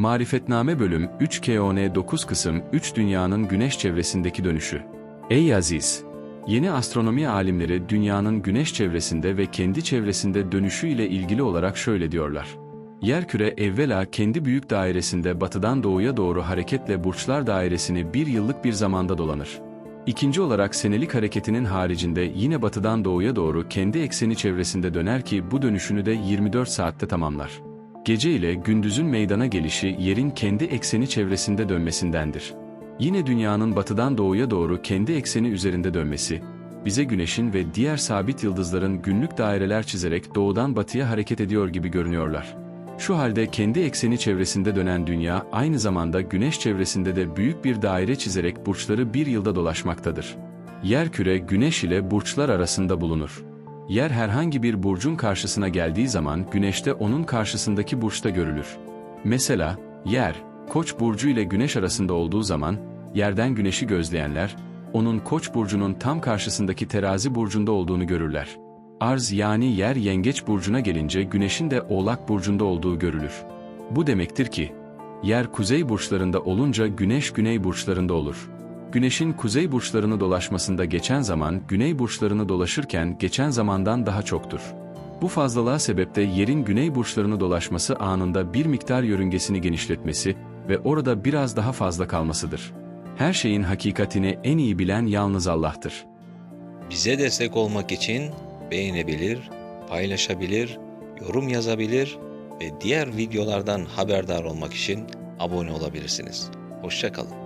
Marifetname bölüm 3 KON 9 kısım 3 dünyanın güneş çevresindeki dönüşü. Ey Aziz! Yeni astronomi alimleri dünyanın güneş çevresinde ve kendi çevresinde dönüşü ile ilgili olarak şöyle diyorlar. Yerküre evvela kendi büyük dairesinde batıdan doğuya doğru hareketle burçlar dairesini bir yıllık bir zamanda dolanır. İkinci olarak senelik hareketinin haricinde yine batıdan doğuya doğru kendi ekseni çevresinde döner ki bu dönüşünü de 24 saatte tamamlar. Gece ile gündüzün meydana gelişi yerin kendi ekseni çevresinde dönmesindendir. Yine dünyanın batıdan doğuya doğru kendi ekseni üzerinde dönmesi, bize güneşin ve diğer sabit yıldızların günlük daireler çizerek doğudan batıya hareket ediyor gibi görünüyorlar. Şu halde kendi ekseni çevresinde dönen dünya aynı zamanda güneş çevresinde de büyük bir daire çizerek burçları bir yılda dolaşmaktadır. Yerküre güneş ile burçlar arasında bulunur. Yer herhangi bir burcun karşısına geldiği zaman güneşte onun karşısındaki burçta görülür. Mesela, yer, koç burcu ile güneş arasında olduğu zaman, yerden güneşi gözleyenler, onun koç burcunun tam karşısındaki terazi burcunda olduğunu görürler. Arz yani yer yengeç burcuna gelince güneşin de oğlak burcunda olduğu görülür. Bu demektir ki, yer kuzey burçlarında olunca güneş güney burçlarında olur. Güneşin kuzey burçlarını dolaşmasında geçen zaman güney burçlarını dolaşırken geçen zamandan daha çoktur. Bu fazlalığa sebepte yerin güney burçlarını dolaşması anında bir miktar yörüngesini genişletmesi ve orada biraz daha fazla kalmasıdır. Her şeyin hakikatini en iyi bilen yalnız Allah'tır. Bize destek olmak için beğenebilir, paylaşabilir, yorum yazabilir ve diğer videolardan haberdar olmak için abone olabilirsiniz. Hoşçakalın.